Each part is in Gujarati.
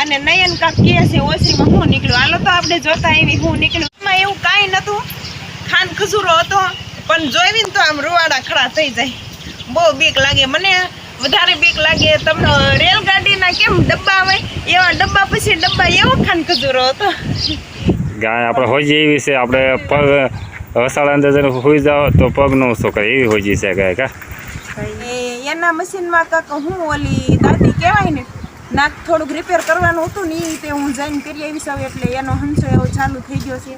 અને નયન કાક કહે છે ઓસરીમાં હું નીકળ્યું. હાલો તો આપણે જોતા આવી હું નીકળ્યું. એમાં એવું કાંઈ નહોતું ખાન ખસૂરો હતો પણ જોઈને તો આમ રૂવાડા ખડા થઈ જાય. બહુ બીક લાગે. મને વધારે બીક લાગે તમને રેલગાડીના કેમ ડબ્બા આવે? એવા ડબ્બા પછી ડબ્બા એવો ખાન ખસૂરો હતો. ગાય આપણે હોજી એવી છે આપણે પગ વસાડા અંદર જઈને હોઈ જાઓ તો પગનું શું કરે એવી હોજી છે ગાય કા. એના મશીનમાં કાક હું ઓલી દાદી કહેવાય ને નાક થોડુંક રિપેર કરવાનું હતું ને એ તે હું જઈને કરી આવી સૌ એટલે એનો હંસો એવો ચાલુ થઈ ગયો છે.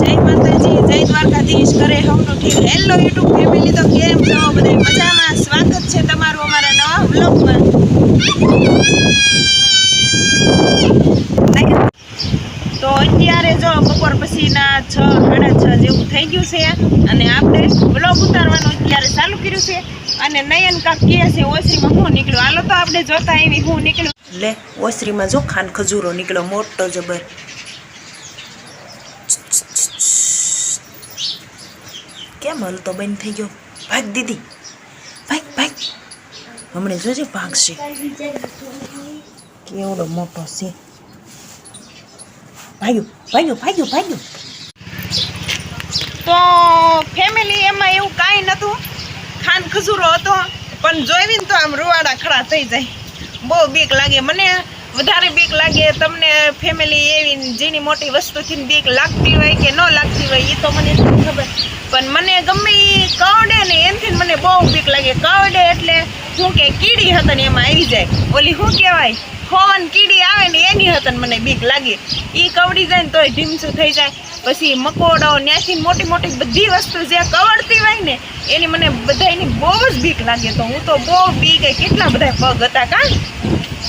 જય માતાજી, જય દ્વારકાધીશ કરે હવનું ઠીક. હેલો યુટ્યુબ ફેમિલી તો કેમ છો? મજામાં? સ્વાગત છે તમારું અમારા નવા વ્લોગમાં તો અત્યારે જો બપોર પછીના છ, સાડા છ જેવું થઈ ગયું છે. અને આપણે બ્લોગ ઉતારવાનું અત્યારે ચાલુ કર્યું છે. અને નયન કાક કહે છે, ઓસરીમાં હું નીકળ્યો. હાલો તો આપણે જોતા આવી હું નીકળ્યું. લે, ઓસરીમાં જો ખાન ખજૂરો નીકળ્યો, મોટો જબર. કેમ હલતો બંધ થઈ ગયો? ભાગ દીદી. ભાગ ભાગ. હમણાં જોજે ભાગશે કેવડો મોટો છે. ભાગ્યું ભાગ્યું ભાગ્યું ભાગ્યું તો ફેમિલી એમાં એવું કાંઈ નહોતું. ખાન ખજૂરો હતો, પણ જોઈને તો આમ રૂવાડા ખડા થઈ જાય. બહુ બીક લાગે. મને વધારે બીક લાગે તમને ફેમિલી એવી જેની મોટી વસ્તુથી બીક લાગતી હોય કે ન લાગતી હોય એ તો મને શું ખબર. પણ મને ગમે એ કવડે ને એનથી મને બહુ બીક લાગે. કવડે એટલે શું કે કીડી હતા ને એમાં આવી જાય. ઓલી શું કહેવાય? ફોન કીડી આવે ને એની હતા મને બીક લાગે. એ કવડી જાય ને તોય ઢીમસું થઈ જાય. પછી મકોડો ત્યાંથી મોટી મોટી બધી વસ્તુ જે કવડતી હોય ને, એની મને બધાની બહુ જ બીક લાગે તો હું તો બહુ બીક કેટલા બધા પગ હતા કાં?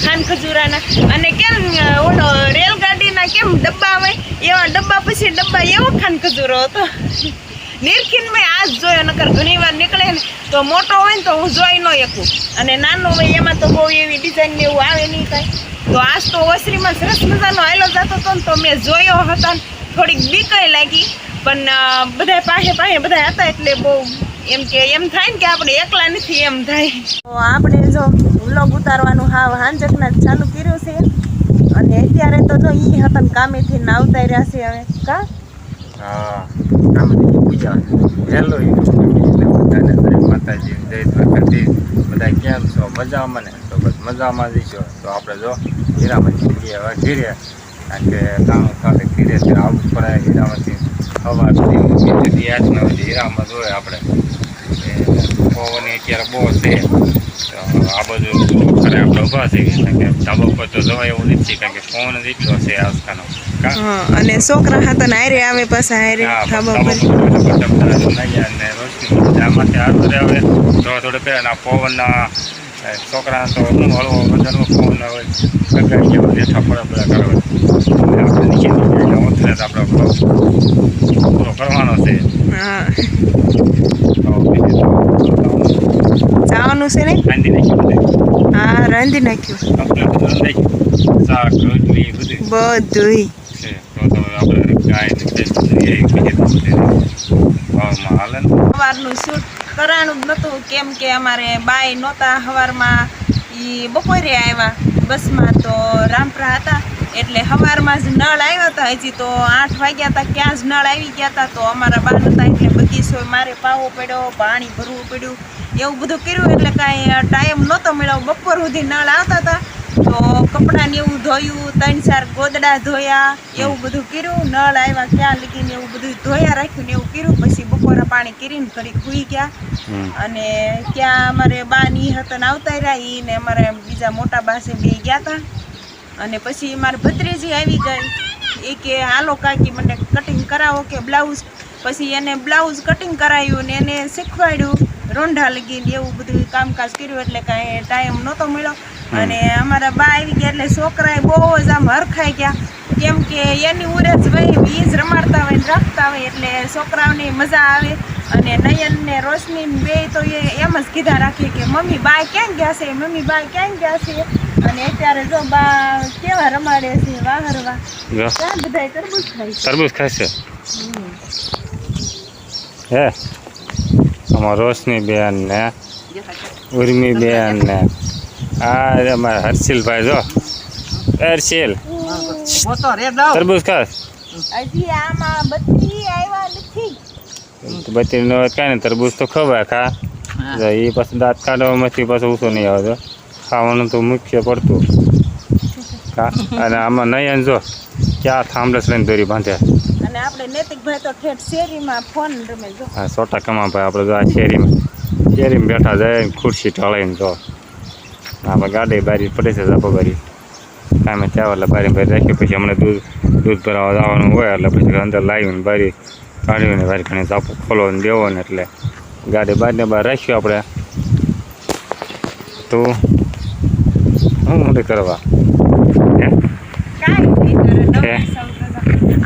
ખાન ખજૂરાના. અને કેમ ઓલો રેલગાડીના કેમ ડબ્બા હોય? એવા ડબ્બા પછી ડબ્બા એવો ખાન ખજૂરો હતો. નિરખીન મેં જ જોયો, નકર ઘણી વાર નીકળે ને, તો મોટો હોય ને તો હું જોઈ ન શકું. અને નાનો હોય એમાં તો બહુ એવી ડિઝાઇન ને એવું આવે નહીં કાંઈ. તો આજ તો ઓસરીમાં સરસ મજાનો આયલો જતો હતો ને તો મેં જોયો હતા ને, થોડીક બીકાઈ લાગી. પણ બધા પાસે પાસે બધા હતા એટલે બહુ એમ કે, એમ થાય ને કે આપણે એકલા નથી, એમ થાય. તો આપણે જો વ્લોગ ઉતારવાનું હાવ હાંજકના ચાલુ કર્યું છે. અને અત્યારે તો જો ઈ હતા કામેથી ના આવતા રહ્યા છે હવે. કા? હા. જય માતાજી જય દ્વારકાધીશ બધા કેમ છો મજામાં ને તો બસ મજામાં જઈશો તો આપણે જો હીરામાંથી હવે ઘીરે કારણ કે કામ કાલે ઘીરે છે આવવું પડે હીરામાંથી હવા સુધી હીરામાં જોઈએ આપણે પવન અત્યારે બહુ છે તો આ બધું ખરે આપણે ઊભા છે કારણ કે ધાબા પર તો જવાય એવું નથી કારણ કે ફોન જ એટલો છે હા અને છોકરા હતા ને હારે આવે પાછા હારે ખાવા હવે. થોડા થોડા પહેલા પવનના છોકરા તો હું હળવો પવન આવે બેઠા પડે બધા કરે આપણે નીચે નીચે જ આપણે પૂરો- પૂરો કરવાનો છે. જવાનું છે ને? નાખ્યું હા રાંધી નાખ્યું. બધું રાંધી નાખ્યું. શાક રોટલી બધું બધુંય છે તો તો આપણે સવારનું શૂટ કરાણું જ નહોતું કેમ કે અમારે બાય નહોતા સવારમાં એ બપોરે આવ્યા બસમાં તો રામપરા હતા, એટલે સવારમાં જ નળ આવ્યા હતા હજી તો આઠ વાગ્યા હતા, ક્યાં જ નળ આવી ગયા હતા, તો અમારા બા હતા એટલે બધી સોય મારે પાવો પડ્યો, પાણી ભરવું પડ્યું, એવું બધું કર્યું, એટલે કાંઈ ટાઈમ નહોતો મળ્યો. બપોર સુધી નળ આવતા હતા તો કપડાં ને એવું ધોયું ત્રણ ચાર ગોદડા ધોયા એવું બધું કર્યું નળ આવ્યા ક્યાં લીધીને એવું બધું ધોયા રાખ્યું ને એવું કર્યું પછી બપોરે પાણી કરીને ઘડી ખુઈ ગયા. અને ત્યાં અમારે બા ની હતા ને આવતા રહ્યા ને અમારે બીજા મોટા બાસે બે ગયા હતા અને પછી મારી ભત્રીજી આવી ગઈ એ કે હાલો કાકી મને કટિંગ કરાવો કે બ્લાઉઝ? પછી એને બ્લાઉઝ કટિંગ કરાવ્યું ને એને શીખવાડ્યું રોંઢા લગીને એવું બધું કામકાજ કર્યું એટલે કાંઈ ટાઈમ નહોતો મળ્યો. અને અમારા બા આવી ગયા એટલે છોકરાએ બહુ જ આમ હરખાઈ ગયા. કેમ કે એની ઉરે જ ભાઈ બીજ રમાડતા હોય ને રાખતા હોય એટલે છોકરાઓને મજા આવે. અને નયન ને રોશની બે તો એ એમ જ કીધા રાખીએ કે મમ્મી બા ક્યાં ગયા છે? મમ્મી બા ક્યાં ગયા છે? અને અત્યારે જો બા કેવા રમાડે છે વાહરવા ક્યાં બધા તરબૂચ ખાય છે. તરબૂચ ખાય છે? હે? અમાર રોશની બેન ને ઉર્મી બેન ને. આ અમારા હર્ષિલભાઈ જો. હર્ષિલ. તરબૂજ ખાસ બત્રી નો કાંઈ ને તરબૂજ તો ખવાય ખા. જો એ પછી દાંત કાઢવામાંથી પાછું ઊંચો નહીં આવતો ખાવાનું તો મુખ્ય પડતું. કા અને આમાં નહીં જો ક્યાં થાંભલસ લઈને દોરી બાંધે. અને આપણે નૈતિકભાઈ તો ઠેઠ શેરીમાં ફોન રમે જો. આ સોટા કમા ભાઈ આપણે જો આ શેરીમાં. શેરીમાં બેઠા જાય ખુરશી ઢળાઈને જો. આપણે ગાડી બારી પડે છે ઝાપો બારી. કામે ત્યાં એટલે બારી બારી રાખી પછી હમણાં દૂધ દૂધ ભરાવા જવાનું હોય એટલે પછી અંદર લાવીને બારી કાઢીને બારી ઘણી ઝાપો ખોલો ને દેવો ને એટલે ગાડી બારીને બહાર રાખ્યું આપણે તો શું મોટી કરવા.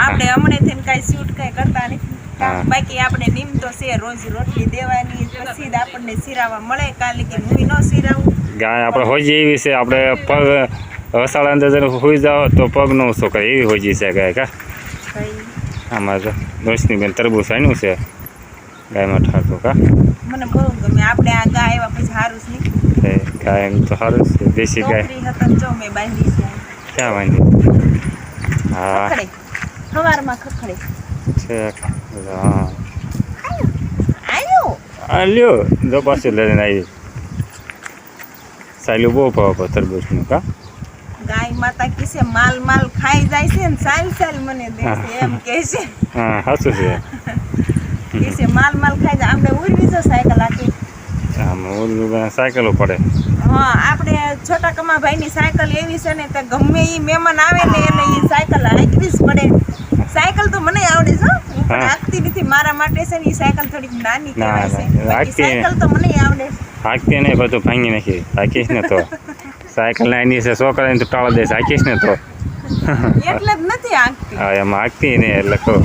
આપણે હમણાંથી ને કાંઈ શૂટ કાંઈ કરતા નથી. બાકી આપણે નિમ તો છે રોજ રોટલી દેવાની આપણને સિરાવા મળે. કાલે કે હું ન સિરાવું. ગાય આપણે હોજી એવી છે. આપણે પગ વસાળા અંદર જઈને હોઈ જાઓ તો પગ નો ઊંચો કરે. એવી હોજી છે ગાય કા? આમાં તો દોસ્તની બેન તરબૂચ આન્યું છે. ગાયમાં ઠાકો કા? મને બહુ ગમે. આપણે આ ગાય આવ્યા પછી સારું નહીં ગાય એમ તો સારું છે. દેશી ગાય. જો મેં બાંધી છે. ક્યાં વાંધી હા. ખખડે. સવારમાં ખખડે. છે. હા. આ લ્યો જો પાછું લઈને આવી સાયલું બહુ ભાવ તરબૂચનું કા? ગાય માતા કિસે માલ માલ ખાઈ જાય છે ને સાલ સાલ મને દે છે. એમ કે છે. હા સાચું છે. કિસે માલ માલ ખાઈ જાય. આપણે ઉરવી જો સાયકલ આખી. આમ ઓલું સાયકલો પડે. હા આપણે છોટા કમાભાઈની સાયકલ એવી છે ને તે ગમે એ મહેમાન આવે ને એને એ સાયકલ હાંકવી જ પડે. સાયકલ તો મને આવડે છે પણ હાંકતી નથી. મારા માટે છે ને એ સાયકલ થોડીક નાની કહેવાય છે. બાકી સાયકલ તો મને આવડે. હાંકતી નહીં બધું ભાંગી નાખી. હાંકીશ ને તો. સાયકલ નાની છે છોકરાને તો ટાળા દઈશ હાંકીશ ને તો. એટલે જ નથી હાંકતી. હા એમાં હાંકતી નહીં એટલે તો.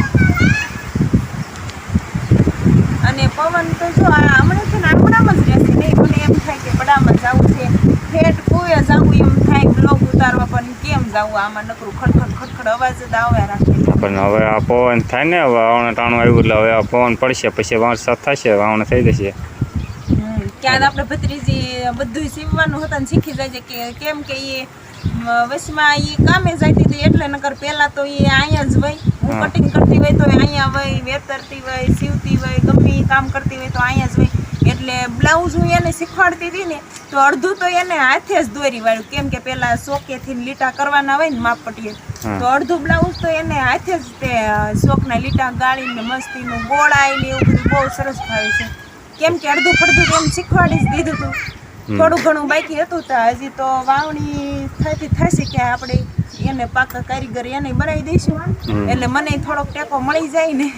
અને પવન તો જો હમણાં છે ને આમણામાં જ રહેશે. નહીં મને એમ થાય કે પડામાં જવું છે. ફેટ કોઈ જવું એમ થાય બ્લોગ ઉતારવા પણ કેમ જવું આમાં નકરું ખડખડ ખડખડ અવાજ જ આવ્યા રાખે પણ હવે આ પવન થાય ને હવે વાવણ ટાણું આવ્યું એટલે હવે આ પવન પડશે પછી વરસાદ થશે વાવણ થઈ જશે. ક્યાં આપણે ભત્રીજી બધું સીવવાનું હતા ને શીખી જાય છે કે કેમ કે એ વચમાં એ કામે જતી હતી એટલે નકર પહેલાં તો એ અહીંયા જ હોય હું કટિંગ કરતી હોય તો અહીંયા હોય વેતરતી હોય સીવતી હોય ગમે કામ કરતી હોય તો અહીંયા જ હોય. એટલે બ્લાઉઝ હું એને શીખવાડતી હતી ને તો અડધું તો એને હાથે જ દોરી વાળ્યું કેમ કે પેલા શોકેથી લીટા કરવાના હોય ને માપટીએ પટીએ તો અડધું બ્લાઉઝ તો એને હાથે જ તે શોકના લીટા ગાળીને મસ્તીનું ગોળાઈ ને એવું બધું બહુ સરસ થાય છે. કેમ કે અડધું ફડધું તો એમ શીખવાડી જ દીધું હતું થોડું ઘણું બાકી હતું તો હજી તો વાવણી થતી થશે કે આપણે એને પાકા કારીગર એને બનાવી દઈશું. એટલે મને થોડોક ટેકો મળી જાય ને.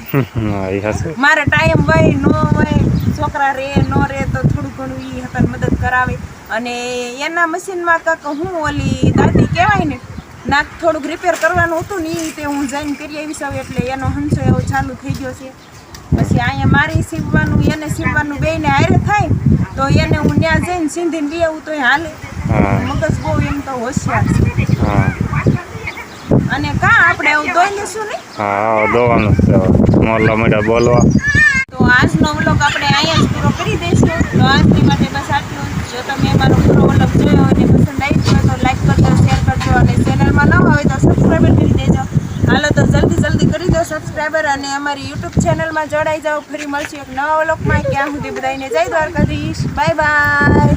મારે ટાઈમ હોય ન હોય છોકરા રે ન રે તો થોડું ઘણું એ હતા મદદ કરાવે. અને એના મશીનમાં કાંક હું ઓલી દાદી કહેવાય ને નાક થોડુંક રિપેર કરવાનું હતું ને એ તે હું જઈને કરી આવી હવે એટલે એનો હંસો એવો ચાલુ થઈ ગયો છે. પછી અહીંયા મારી સીવવાનું એને સીવવાનું બેયને હારે થાય તો એને હું ત્યાં જઈને સીંધીને લઈ આવું તો હાલે. મગજ બહુ એમ તો હોશિયાર છે. અને કાં આપણે એવું દોઈ લેશું ને હા દોવાનું છે મોલા મોટા બોલવા. તો આજનો વ્લોગ આપણે અહીંયા જ પૂરો કરી દઈશું. તો આજની માટે બસ આટલું જો. તમે અમારો પૂરો વ્લોગ જોયો અને પસંદ આવી ગયો તો લાઈક કરજો શેર કરજો અને ચેનલમાં ન હોય તો સબસ્ક્રાઈબર કરી દેજો. હાલો તો જલ્દી જલ્દી કરી દો સબસ્ક્રાઈબર અને અમારી યુટ્યુબ ચેનલમાં જોડાઈ જાઓ. ફરી મળશું એક નવા વ્લોગમાં. ક્યાં સુધી બધાને જય દ્વારકાધીશ. Bye bye